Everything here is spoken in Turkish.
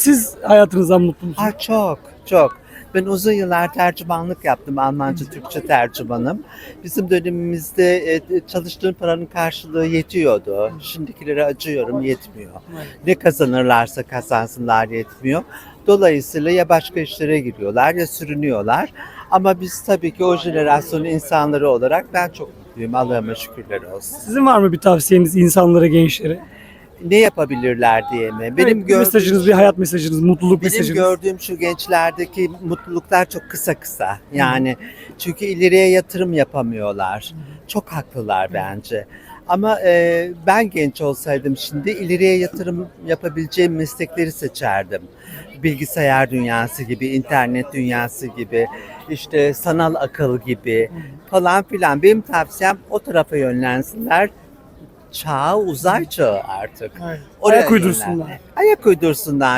Siz hayatınızdan mutlu musunuz? Ha çok, çok. Ben uzun yıllar tercümanlık yaptım. Almanca, Türkçe tercümanım. Bizim dönemimizde e, çalıştığım paranın karşılığı yetiyordu. Şimdikilere acıyorum, yetmiyor. Ne kazanırlarsa kazansınlar yetmiyor. Dolayısıyla ya başka işlere giriyorlar ya sürünüyorlar. Ama biz tabii ki o jenerasyonun insanları olarak ben çok mutluyum. Allah'ıma şükürler olsun. Sizin var mı bir tavsiyeniz insanlara, gençlere? Ne yapabilirler diye mi? Benim Evet, bir gördüğüm- mesajınız, bir hayat mesajınız, mutluluk Benim mesajınız. gördüğüm şu gençlerdeki mutluluklar çok kısa kısa. Yani çünkü ileriye yatırım yapamıyorlar. Çok haklılar bence. Ama e, ben genç olsaydım şimdi ileriye yatırım yapabileceğim meslekleri seçerdim. Bilgisayar dünyası gibi, internet dünyası gibi, işte sanal akıl gibi falan filan. Benim tavsiyem o tarafa yönlensinler. Çağ uzay çağı artık. Aynen. Oraya Ayak uydursunlar. Ayak uydursunlar.